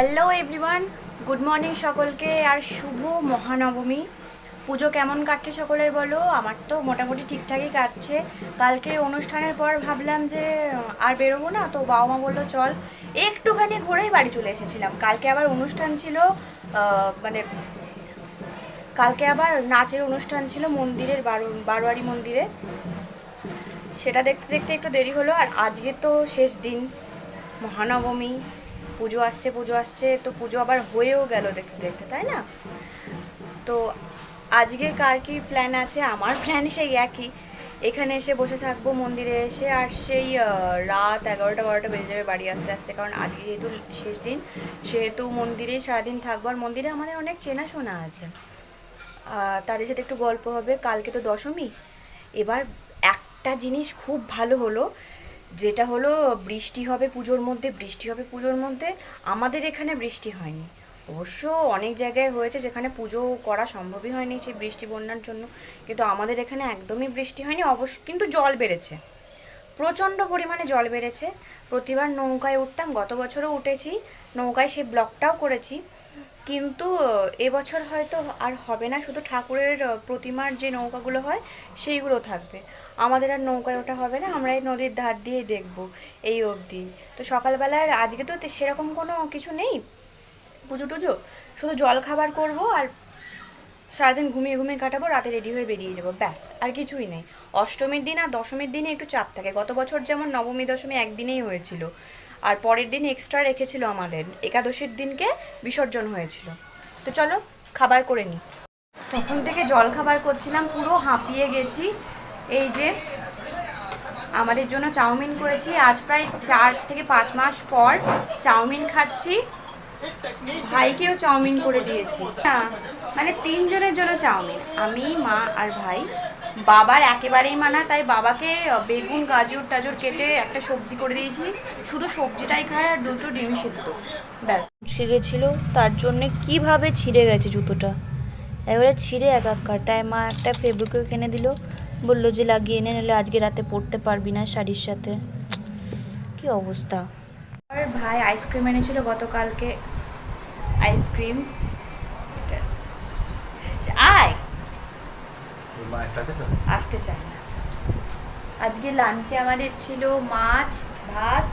Hello everyone good morning সকলকে, আর শুভ মহানবমী। পুজো কেমন কাটছে সকলের বলো? আমার তো মোটামুটি ঠিকঠাকই কাটছে। কালকে অনুষ্ঠানের পর ভাবলাম যে, আর বেরোবো না, তো বাবা মা বলল, চল। একটুখানি ঘুরেই বাড়ি চলে এসেছিলাম। কালকে আবার অনুষ্ঠান ছিল মানে কালকে আবার নাচের অনুষ্ঠান ছিল মন্দিরের, বারো, বারোয়ারি মন্দিরে। সেটা দেখতে দেখতে একটু দেরি হলো, আর আজকে তো শেষ দিন। মহানবমী। পুজো আসছে পুজো আসছে, তো পুজো আবার হয়েও গেল দেখতে দেখতে, তাই না? তো আজকে কার কি প্ল্যান আছে? আমার প্ল্যান সেই একই। এখানে এসে বসে থাকব, মন্দিরে এসে আর সেই রাত এগারোটা, বারোটা বেজে যাবে বাড়ি আসতে আসতে। কারণ আজকে যেহেতু শেষ দিন, সেহেতু মন্দিরেই সারাদিন থাকব। আর মন্দিরে আমাদের অনেক চেনাশোনা আছে। তাদের সাথে একটু গল্প হবে। কালকে তো দশমী। এবার একটা জিনিস খুব ভালো হলো। যেটা হলো বৃষ্টি হবে পুজোর মধ্যে, বৃষ্টি হবে পুজোর মধ্যে, আমাদের এখানে বৃষ্টি হয়নি। অবশ্য অনেক জায়গায় হয়েছে যেখানে পুজো করা সম্ভবই হয়নি সেই বৃষ্টি বন্যার জন্য, কিন্তু আমাদের এখানে একদমই বৃষ্টি হয়নি, অবশ্য কিন্তু জল বেড়েছে। প্রচণ্ড পরিমাণে জল বেড়েছে। প্রতিবার নৌকায় উঠতাম, গত বছরও উঠেছি, নৌকায় সেই ব্লকটাও করেছি। কিন্তু এবছর হয়তো আর হবে না। শুধু ঠাকুরের প্রতিমার যে নৌকাগুলো হয়, সেইগুলো থাকবে। আমাদের আর নৌকায় ওটা হবে না। আমরা এই নদীর ধার দিয়েই দেখব, এই অবধি। তো সকালবেলায় আজকে তো সেরকম কোনো কিছু নেই? পুজো টুজো? শুধু জল খাবার করব আর সারাদিন ঘুমিয়ে ঘুমিয়ে কাটাবো, রাতে রেডি হয়ে বেরিয়ে যাব। ব্যাস, আর কিছুই নেই। অষ্টমীর দিন আর দশমীর দিনে একটু চাপ থাকে। গত বছর যেমন নবমী, দশমী একদিনেই হয়েছিল। আর পরের দিন এক্সট্রা রেখেছিল আমাদের। একাদশীর দিনকে বিসর্জন হয়েছিল। তো চলো, খাবার করে নিই তখন থেকে জল খাবার করছিলাম, পুরো হাঁপিয়ে গেছি। এই যে, আমাদের জন্য চাউমিন করেছি। আজ প্রায় চার থেকে পাঁচ মাস পর চাউমিন খাচ্ছি। ভাইকেও চাউমিন করে দিয়েছি। না মানে তিনজনের জন্য চাউমিন। আমি, মা আর ভাই। বাবার একেবারেই মানা তাই বাবাকে বেগুন গাজর টাজর কেটে একটা সবজি করে দিয়েছি। শুধু সবজিটাই খায় আর দুটো ডিম সিদ্ধ। ব্যাস। মুচকে গেছিল তার জন্য কীভাবে ছিঁড়ে গেছে জুতোটা? এবারে ছিঁড়ে একাকার। তাই মা একটা ফেব্রিকও কিনে দিল। বলল যে লাগিয়ে এনে নিলে আজকে রাতে পড়তে পারবি না শাড়ির সাথে। কি অবস্থা? আর ভাই আইসক্রিম এনেছিল গতকালকে। আইসক্রিম আসতে চায় না। আজকে লাঞ্চে আমাদের ছিল মাছ ভাত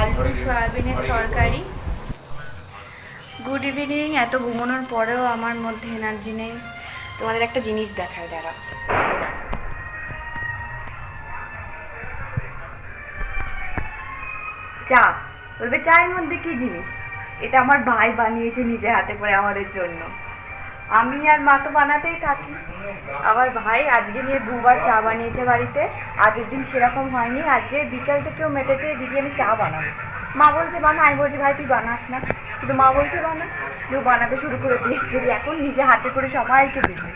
আলু সয়াবিনের তরকারি। গুড ইভিনিং এত ঘুমানোর পরেও আমার মধ্যে এনার্জি নেই। তোমাদের একটা জিনিস দেখায় দাঁড়া চা বলবে চায়ের মধ্যে কি জিনিস? এটা আমার ভাই বানিয়েছে নিজে হাতে করে আমাদের জন্য। আমি আর মা তো বানাতেই থাকি। আবার ভাই আজকে নিয়ে দুবার চা বানিয়েছে বাড়িতে। আগের দিন সেরকম হয়নি, আজকে বিকেল থেকেও মেটেছে, দিদি আমি চা বানাবো। মা বলছে, বানা। আমি বলছি, ভাই, তুই বানাস না। কিন্তু মা বলছে, বানা। তুই বানাতে শুরু করে দিয়েছে। এখন নিজে হাতে করে সবাইকে দিবে।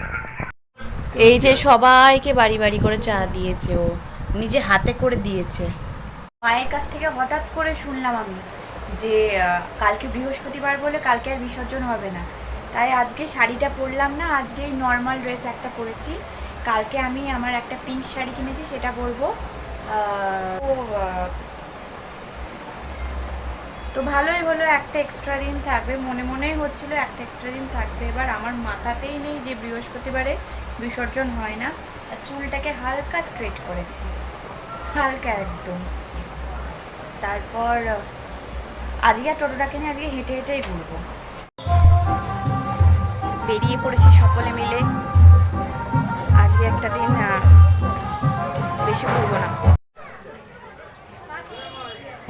এই যে সবাইকে বাড়ি বাড়ি করে চা দিয়েছে ও, নিজে হাতে করে দিয়েছে। মায়ের কাছ থেকে হঠাৎ করে শুনলাম আমি যে কালকে বৃহস্পতিবার বলে কালকে আর বিসর্জন হবে না। তাই আজকে শাড়িটা পরলাম না, আজকে এই নর্মাল ড্রেস একটা পরেছি। কালকে আমি আমার একটা পিঙ্ক শাড়ি কিনেছি, সেটা পরবো। তো ভালোই হলো, একটা এক্সট্রা দিন থাকবে। মনে মনেই হচ্ছিল একটা এক্সট্রা দিন থাকবে। এবার আমার মাথাতেই নেই যে বৃহস্পতিবারে বিসর্জন হয় না। আর চুলটাকে হালকা স্ট্রেট করেছি। হালকা একদম। তারপর আজকে আর টোটোটাকে নিয়ে আজকে হেঁটে হেঁটেই ঘুরবো। বেরিয়ে পড়েছি সকলে মিলে। আজকে একটা দিন বেশি ঘুরবো না।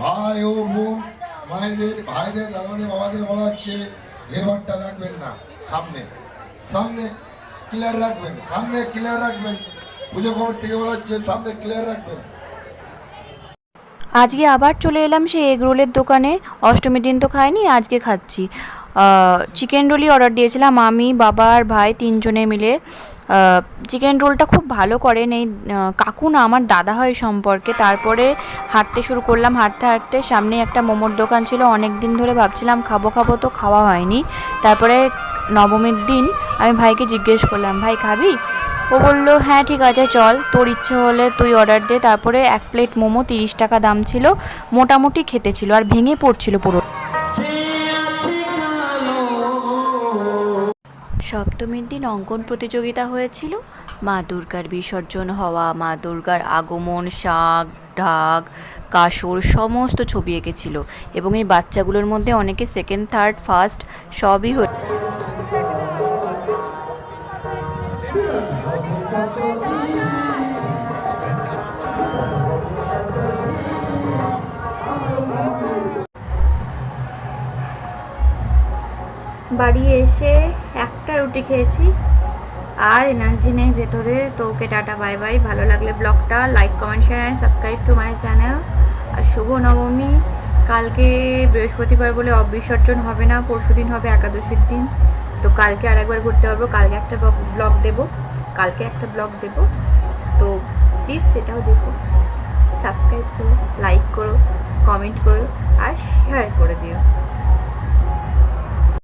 ভাই ও বোন মায়েদের ভাইদের দাদাদের বাবাদের বলা হচ্ছে ঘেরবারটা রাখবেন না সামনে। সামনে ক্লিয়ার রাখবেন সামনে ক্লিয়ার রাখবেন। পুজো কমিটি থেকে বলা হচ্ছে সামনে ক্লিয়ার রাখবেন। আজকে আবার চলে এলাম সেই এগরোলের দোকানে। অষ্টমীর দিন তো খাইনি আজকে খাচ্ছি। চিকেন রোলই অর্ডার দিয়েছিলাম। আমি, বাবা আর ভাই তিনজনে মিলে। চিকেন রোলটা খুব ভালো করেন এই কাকু না আমার দাদা হয় সম্পর্কে। তারপরে হাঁটতে শুরু করলাম। হাঁটতে হাঁটতে সামনে একটা মোমোর দোকান ছিল। অনেক দিন ধরে ভাবছিলাম, খাব খাব তো খাওয়া হয়নি। তারপরে নবমীর দিন আমি ভাইকে জিজ্ঞেস করলাম, ভাই, খাবি? ও বলল হ্যাঁ ঠিক আছে, চল। তোর ইচ্ছে হলে তুই অর্ডার দে। তারপরে এক প্লেট মোমো, তিরিশ টাকা দাম ছিল। মোটামুটি খেতে ছিল আর ভেঙে পড়ছিল পুরো। সপ্তমীর দিন অঙ্কন প্রতিযোগিতা হয়েছিল। মা দুর্গার বিসর্জন হওয়া, মা দুর্গার আগমন, শাক, ঢাক, কাসর সমস্ত ছবি এঁকেছিল এবং এই বাচ্চাগুলোর মধ্যে অনেকে সেকেন্ড থার্ড ফার্স্ট সবই হয়ে বাড়ি এসে রুটি খেয়েছি। আর এনার্জি নেই ভেতরে, তো ওকে টাটা বাই বাই ভালো লাগলে ব্লগটা like comment share and subscribe to my channel আর শুভ নবমী, কালকে বৃহস্পতিবার বলে অবিসর্জন হবে না, পরশু দিন হবে একাদশীর দিন। তো কালকে আর একবার ঘুরতে পারব, কালকে একটা ব্লগ দেবো, কালকে একটা ব্লগ দেবো। তো প্লিজ সেটাও দেখো সাবস্ক্রাইব করো লাইক করো কমেন্ট করো, আর শেয়ার করে দিও।